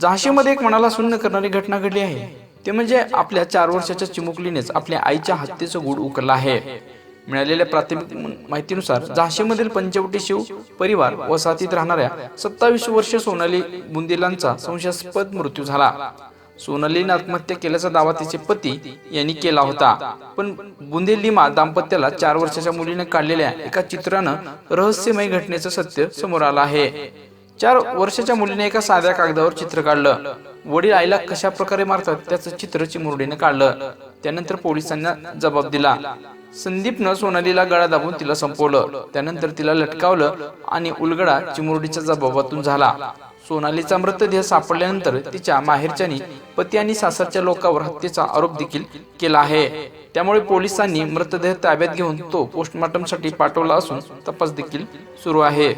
झाशीमध्ये एक मनाला सुन्न करणारी घटना घडली आहे. ते म्हणजे आपल्या चार वर्षाच्या चिमुकलीनेच आपल्या आईच्या हत्येचं गुढ उकरलं आहे. मिळालेल्या प्राथमिक माहितीनुसार झाशीमधील पंचवटी शिव परिवार वसाहतीत राहणाऱ्या सत्तावीस वर्ष सोनाली बुंदेलांचा संशयास्पद मृत्यू झाला. सोनालीने आत्महत्या केल्याचा दावा तिचे पती यांनी केला होता. पण बुंदे लिमा दाम्पत्याला चार वर्षाच्या मुलीने काढलेल्या एका चित्रानं रहस्यमय घटनेचं सत्य समोर आलं आहे. चार वर्षाच्या मुलीने एका साध्या कागदावर चित्र काढलं. वडील आईला कशा प्रकारे मारतात त्याचं चित्र चिमुरडीने काढलं. त्यानंतर पोलिसांना जबाब दिला. संदीपनं सोनालीला गळा दाबून तिला संपवलं. त्यानंतर तिला लटकावलं आणि उलगडा चिमुरडीच्या जबाबातून झाला. सोनालीचा मृतदेह सापडल्यानंतर तिच्या माहेरच्यानी पती आणि सासरच्या लोकांवर हत्येचा आरोप देखील केला आहे. त्यामुळे पोलिसांनी मृतदेह ताब्यात घेऊन तो पोस्टमॉर्टमसाठी पाठवला असून तपास देखील सुरू आहे.